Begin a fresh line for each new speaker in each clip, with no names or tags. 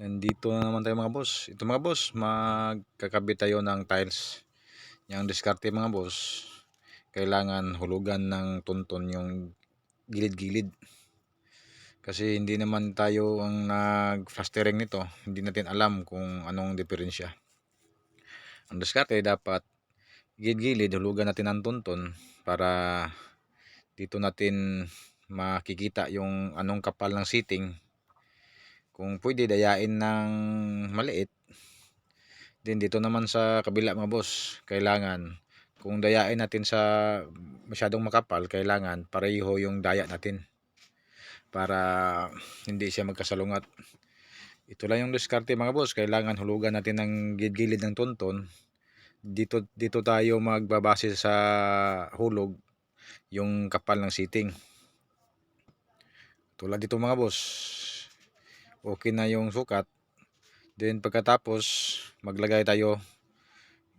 Nandito na naman tayo mga boss. Ito mga boss, magkakabit tayo ng tiles. Yung diskarte mga boss, kailangan hulugan ng tunton yung gilid-gilid. Kasi hindi naman tayo ang nag-fastering nito. Hindi natin alam kung anong diferensya. Ang diskarte dapat gilid-gilid, hulugan natin ng tunton para dito natin makikita yung anong kapal ng seating kung pwede dayain ng maliit. Din dito naman sa kabila mga boss kailangan kung dayain natin sa masyadong makapal kailangan pareho yung daya natin para hindi siya magkasalungat. Ito lang yung diskarte mga boss. Kailangan hulugan natin ng gilid ng tunton dito dito tayo magbabase sa hulog yung kapal ng seating tulad dito mga boss okay na yung sukat. Then pagkatapos, maglagay tayo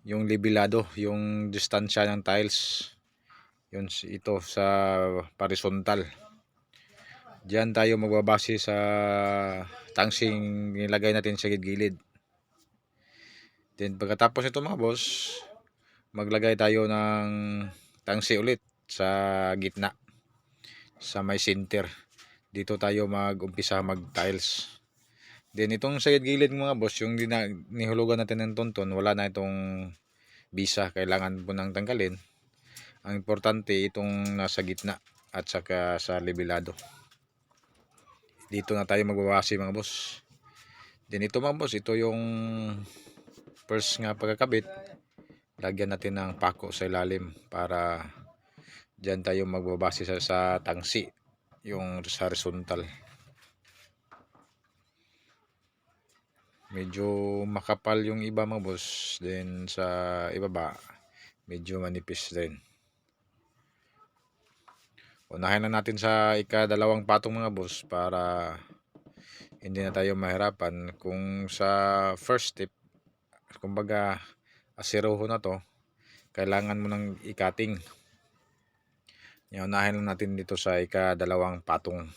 yung libilado, yung distansya ng tiles. Yun ito sa horizontal. Diyan tayo magbabase sa tangsing nilagay natin sa gilid. Then pagkatapos ito mga boss, maglagay tayo ng tangsi ulit sa gitna sa may center dito tayo mag-umpisa mag-tiles. Then itong sa gilid mga boss, yung dina, nihulugan natin ng tonton, wala na itong bisa, kailangan po nang tanggalin. Ang importante itong nasa gitna at saka sa libilado. Dito na tayo magbabase mga boss. Then ito mga boss, ito yung first nga pagkakabit. Lagyan natin ng pako sa ilalim para dyan tayo magbabase sa, sa tangsi yung sa horizontal medyo makapal yung iba mga boss then sa ibaba medyo manipis din. Unahin na natin sa ikadalawang patong mga boss para hindi na tayo mahirapan kung sa first step kumbaga asiroho na to kailangan mo ng ikating Unahin lang natin dito sa ika-dalawang patong.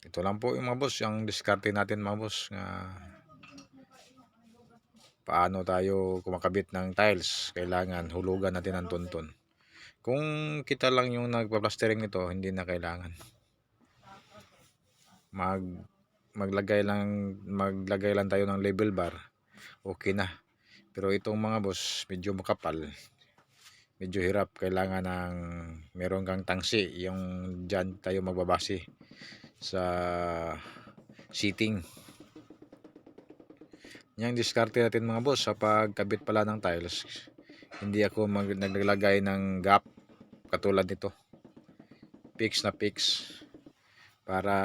Ito lang po yung mga boss, yung diskarte natin mga boss. Nga paano tayo kumakabit ng tiles. Kailangan hulugan natin ang tunton. Kung kita lang yung nagpa-plastering nito, hindi na kailangan. Mag maglagay lang maglagay lang tayo ng label bar. Okay na. Pero itong mga boss, medyo makapal medyo hirap. Kailangan ng meron kang tangsi yung dyan tayo magbabase sa seating. Yung diskarte natin mga boss sa pagkabit pala ng tiles hindi ako mag naglagay ng gap katulad nito. Fix na fix. Para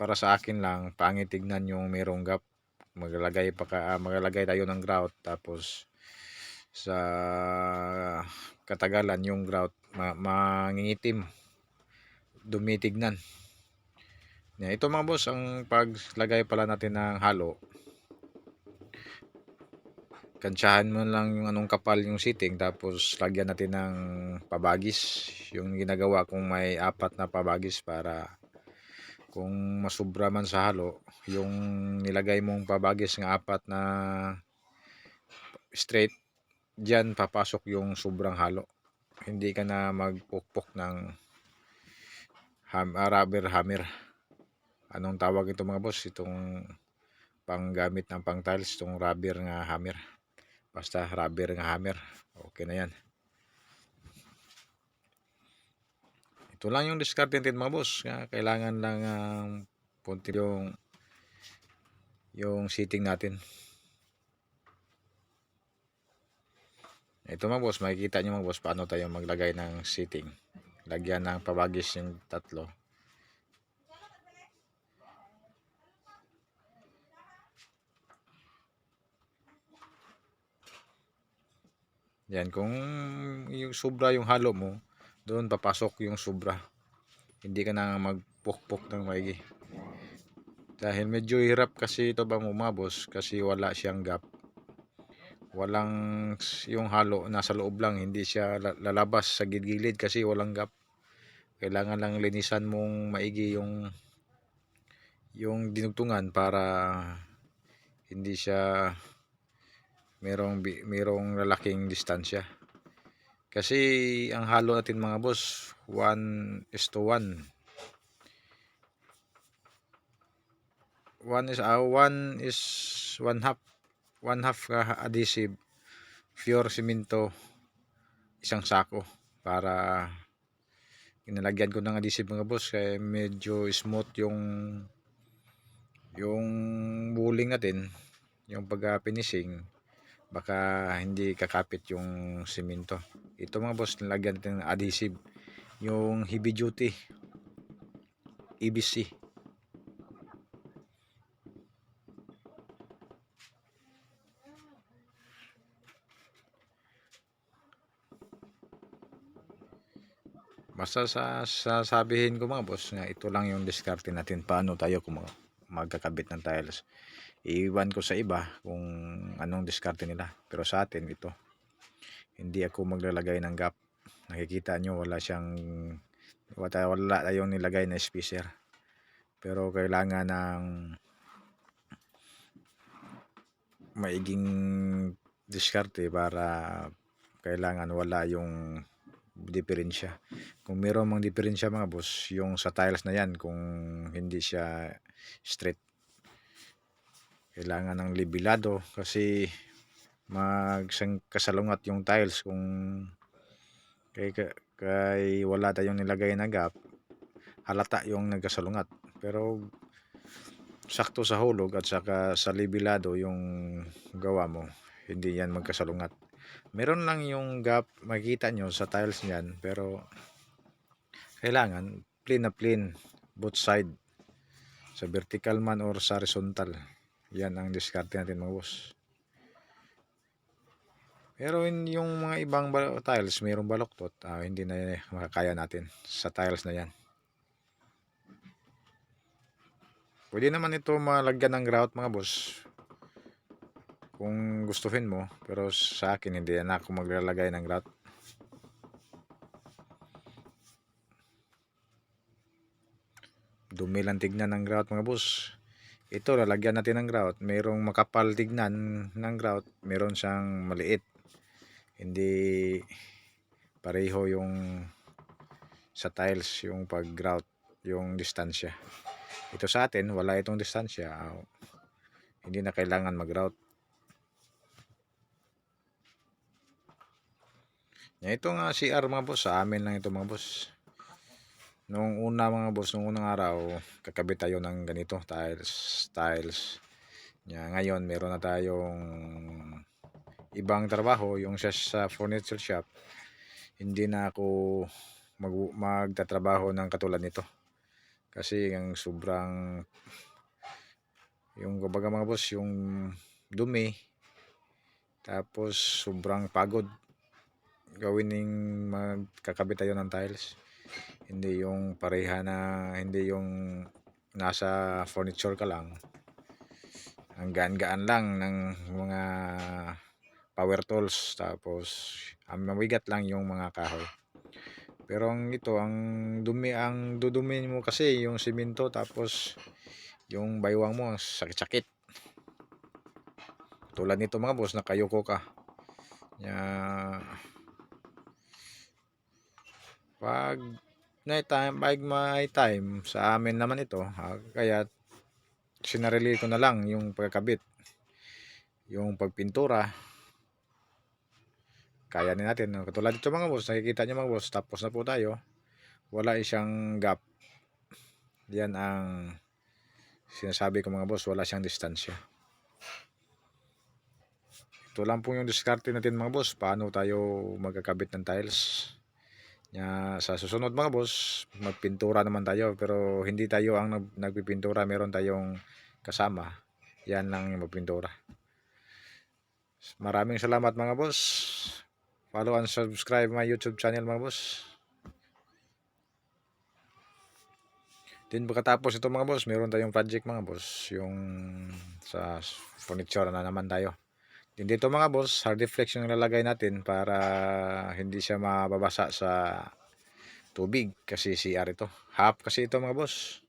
para sa akin lang pangit tignan yung merong gap. Maglalagay pa ka, maglalagay tayo ng grout tapos sa katagalan yung grout. Ma mangingitim dumitignan. Yeah, ito mga boss ang paglagay pala natin ng halo. Kansyahan mo lang yung anong kapal yung seating tapos lagyan natin ng pabagis. Yung ginagawa kung may apat na pabagis para kung masubra man sa halo yung nilagay mong pabagis ng apat na straight dyan papasok yung sobrang halo. Hindi ka na magpukpok ng ham, uh, rubber hammer. Anong tawag ito mga boss? Itong panggamit ng pang tiles itong rubber nga hammer. Basta rubber nga hammer. Okay na yan. Ito lang yung discard natin mga boss. Kailangan lang uh, punti yung yung seating natin Ito mga boss, makikita nyo mga boss paano tayo maglagay ng seating. Lagyan ng pabagis yung tatlo. Yan, kung yung sobra yung halo mo, doon papasok yung sobra. Hindi ka na magpukpok ng maigi. Dahil medyo hirap kasi ito ba mo mga boss, kasi wala siyang gap walang yung halo nasa loob lang hindi siya lalabas sa gilid kasi walang gap kailangan lang linisan mong maigi yung yung dinugtungan para hindi siya merong merong lalaking distansya. Kasi ang halo natin mga boss 1 is to 1. 1 is ah, 1 is 1 half 1 half adhesive pure simento isang sako para inalagyan ko ng adhesive mga boss. Kaya medyo smooth yung yung buling natin yung pagka finishing. Baka hindi kakapit yung simento. Ito mga boss nilagyan natin ng adhesive. Yung heavy duty EBC Basta sa sasabihin ko mga boss nga ito lang yung diskarte natin paano tayo kung mag- magkakabit ng tiles. Iiwan ko sa iba kung anong diskarte nila. Pero sa atin ito. Hindi ako maglalagay ng gap. Nakikita nyo wala siyang wala, wala tayong nilagay na spacer. Pero kailangan ng maiging diskarte para kailangan wala yung diferensya. Kung meron mang diferensya mga boss, yung sa tiles na yan, kung hindi siya straight. Kailangan ng libilado kasi magkasalungat yung tiles kung kay, kay wala tayong nilagay na gap, halata yung nagkasalungat. Pero sakto sa hulog at saka sa libilado yung gawa mo, hindi yan magkasalungat. Meron lang yung gap, makikita nyo sa tiles niyan, pero kailangan plain na plain, both side. Sa vertical man or sa horizontal. Yan ang diskarte natin mga boss. Pero yung mga ibang tiles, mayroong baloktot, ah, hindi na makakaya natin sa tiles na yan. Pwede naman ito malagyan ng grout mga boss. Kung gustuhin mo, pero sa akin hindi na ako maglalagay ng grout. Dumi lang tignan ng grout mga boss. Ito, lalagyan natin ng grout. Mayroong makapal tignan ng grout. Meron siyang maliit. Hindi pareho yung sa tiles yung pag grout yung distansya. Ito sa atin, wala itong distansya. Ah, hindi na kailangan mag-grout. Yan, Ito nga CR mga boss, sa amin lang ito mga boss. Nung una mga boss, nung unang araw, kakabit tayo ng ganito, tiles, tiles. Yan, ngayon, meron na tayong ibang trabaho, yung sa, sa furniture shop. Hindi na ako mag, magtatrabaho ng katulad nito. Kasi yung sobrang yung kumbaga mga boss, yung dumi, tapos sobrang pagod gawin ng magkakabit tayo ng tiles. Hindi yung pareha na, hindi yung nasa furniture ka lang. Ang gaan-gaan lang ng mga power tools. Tapos, ang mabigat lang yung mga kahoy. Pero ang ito, ang dumi, ang dudumi mo kasi yung simento tapos yung baywang mo, sakit-sakit. Tulad nito mga boss, nakayuko ka. Ya, pag night time, pag may time, sa amin naman ito, ah, kaya sinarili ko na lang yung pagkakabit. Yung pagpintura, kaya din natin. Katulad dito mga boss, nakikita nyo mga boss, tapos na po tayo. Wala isang gap. Yan ang sinasabi ko mga boss, wala siyang distansya. Ito lang po yung diskarte natin mga boss, paano tayo magkakabit ng tiles. Ya, sa susunod mga boss, magpintura naman tayo pero hindi tayo ang nag- nagpipintura, meron tayong kasama. Yan lang yung magpintura. Maraming salamat mga boss. Follow and subscribe my YouTube channel mga boss. Din pagkatapos ito mga boss, meron tayong project mga boss, yung sa furniture na naman tayo. Din dito mga boss, hard flex yung lalagay natin para hindi siya mababasa sa tubig kasi CR ito. Half kasi ito mga boss.